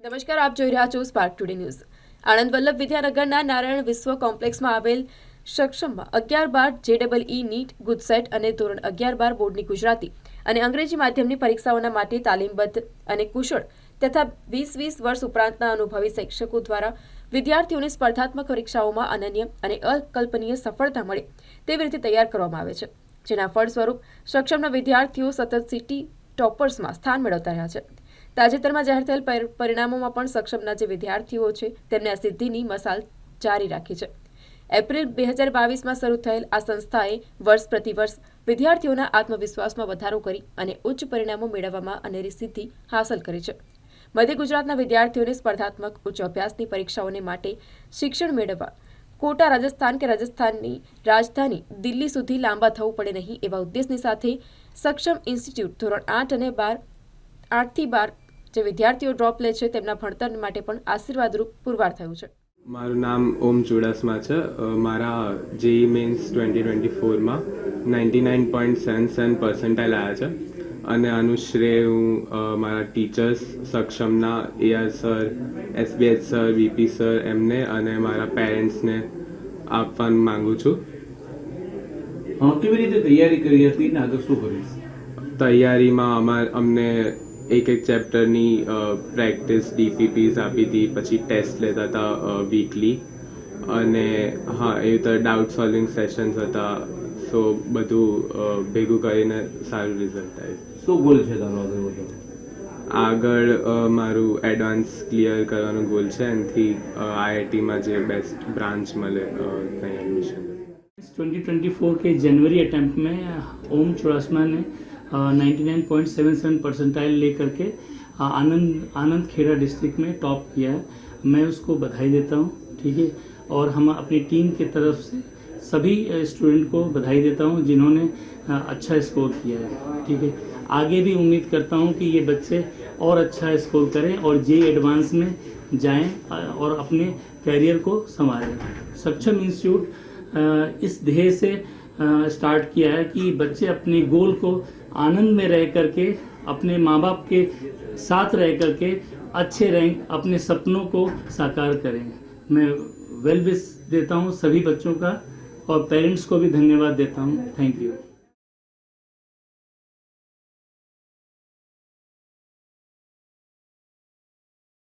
નમસ્કાર, આપ જોઈ રહ્યા છો Spark Today News Anand Vallabh વિદ્યાનગરના Narayan Vishwa કોમ્પ્લેક્સમાં આવેલ સક્ષમમાં અગિયાર બાર જે ડબલ ઈ નીટ ગુજસેટ અને ધોરણ અગિયાર બાર બોર્ડની ગુજરાતી અને અંગ્રેજી માધ્યમની પરીક્ષાઓના માટે તાલીમબદ્ધ અને કુશળ તથા વીસ વીસ વર્ષ ઉપરાંતના અનુભવી શિક્ષકો દ્વારા વિદ્યાર્થીઓને સ્પર્ધાત્મક પરીક્ષાઓમાં અનન્ય અને અકલ્પનીય સફળતા મળે તેવી રીતે તૈયાર કરવામાં આવે છે, જેના ફળ સ્વરૂપ સક્ષમના વિદ્યાર્થીઓ સતત સિટી ટોપર્સમાં સ્થાન મેળવતા રહ્યા છે. તાજેતરમાં જાહેર થયેલ પર- પરિણામોમાં પણ સક્ષમના જે વિદ્યાર્થીઓ છે, તેમને આ સિદ્ધિની મસાલ જારી રાખી છે. એપ્રિલ બે હજાર બાવીસમાં શરૂ થયેલ આ સંસ્થાએ વર્ષ પ્રતિવર્ષ વિદ્યાર્થીઓના આત્મવિશ્વાસમાં વધારો કરી અને ઉચ્ચ પરિણામો મેળવવામાં અનેરી સિદ્ધિ હાંસલ કરી છે. મધ્ય ગુજરાતના વિદ્યાર્થીઓને સ્પર્ધાત્મક ઉચ્ચ અભ્યાસની પરીક્ષાઓને માટે શિક્ષણ મેળવવા, કોટા રાજસ્થાન કે રાજસ્થાનની રાજધાની દિલ્હી સુધી લાંબા થવું પડે નહીં એવા ઉદ્દેશની સાથે સક્ષમ ઇન્સ્ટિટ્યૂટ ધોરણ આઠ અને બાર આઠથી બાર જે વિદ્યાર્થીઓ ડ્રોપ લે છે તેમના ભણતર માટે પણ આશીર્વાદરૂપ પુરવાર થયું છે. મારું નામ ઓમ ચુડાસમા છે. મારા JEE men's twenty twenty ફોરમાં ninety nine point seven seven percentile આવ્યા છે. અને આનું શ્રેય હું મારા teachers સક્ષમના AR sir SBH sir VP sir એમને અને મારા પેરેન્ટ્સને આપવાનું માંગુ છું. કેવી રીતે તૈયારી કરી હતી ને આગળ શું તૈયારીમાં અમાર અમને એક એક ચેપ્ટરની પ્રેક્ટિસ ડીપીપીસ આપી હતી પછી ટેસ્ટ લેતા હતા વીકલી અને હા એ રીતે ડાઉટ સોલ્વિંગ સેશન્સ હતા સો બધું અ, ભેગું કરીને સારું રિઝલ્ટ આવ્યું શું ગોલ છે તારો આગળ વધવાનો આગળ અ, મારું એડવાન્સ ક્લિયર કરવાનો ગોલ છે એનાથી આઈઆઈટીમાં જે બેસ્ટ બ્રાન્ચ મળે અ, ત્યાં એડમિશન 2024 के जनवरी अटेम्प्ट में ओम चौरासमा ने ninety nine point seven seven percentile लेकर के आनंद आनंद खेड़ा डिस्ट्रिक्ट में टॉप किया है। मैं उसको बधाई देता हूँ, ठीक है? और हम अपनी टीम की तरफ़ से सभी स्टूडेंट को बधाई देता हूँ जिन्होंने अच्छा स्कोर किया है, ठीक है? आगे भी उम्मीद करता हूँ कि ये बच्चे और अच्छा स्कोर करें और जे एडवांस में जाएँ और अपने करियर को संभालें सक्षम इंस्टीट्यूट इस ध्येय से स्टार्ट किया है कि बच्चे अपने गोल को आनंद में रह करके, अपने माँ बाप के साथ रह करके अच्छे रैंक अपने सपनों को साकार करें। मैं वेल विश देता हूँ सभी बच्चों का और पेरेंट्स को भी धन्यवाद देता हूँ। Thank you